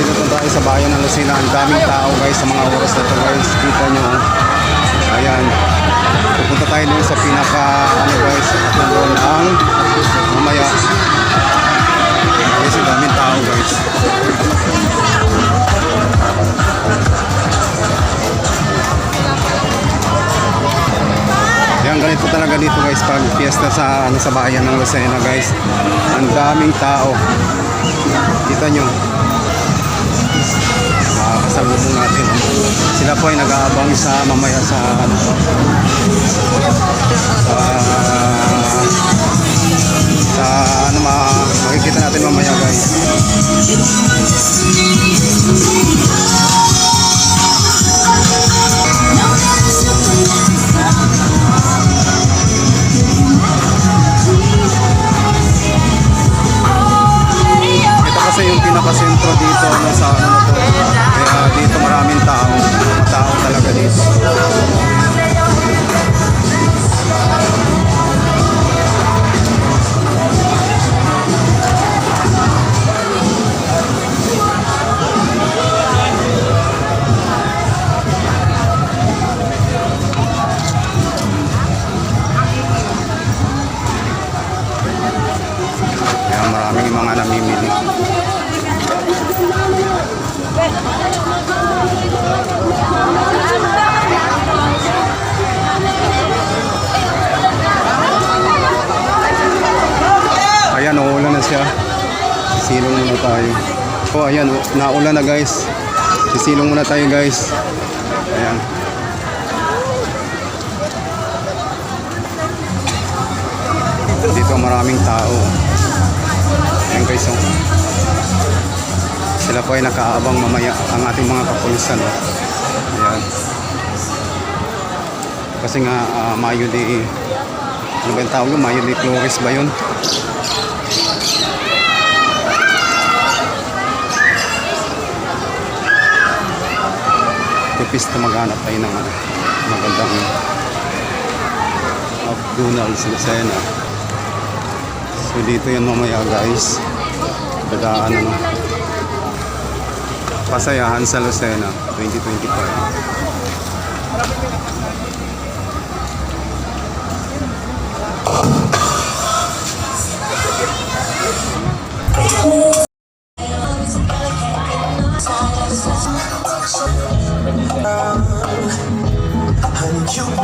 nandito po tayo sa bayan ng Lucena. Ang daming tao guys sa mga oras na to guys. Kita nyo. oh. Ayan. Pupunta tayo dun sa pinaka ano guys. Atulo ng mamaya. Guys, ang daming tao guys. Yan ganito talaga dito guys pag fiesta sa ano sa bayan ng Lucena guys. Ang daming tao. Kita nyo. Makakasalubong natin. Sila po ay nag-aabang sa mamaya sa ano sa sa ano ma makikita natin mamaya guys. Ito kasi yung pinakasentro dito ano, sa ano na to. Siya. Sisilong muna tayo. Oh, ayan, naulan na guys. Sisilong muna tayo guys. Ayan. Dito maraming tao. Ayan guys, oh. Sila po ay nakaabang mamaya ang ating mga kapulisan. Oh. Ayan. Kasi nga, ah, Mayo de, ano ba yung tawag yun? Mayo de Flores ba yun? Tipis na maghanap tayo ng magandang McDonald's Lucena. So dito yan mamaya guys. Dadaan ano. Pasayahan sa Lucena 2025. Honey, you.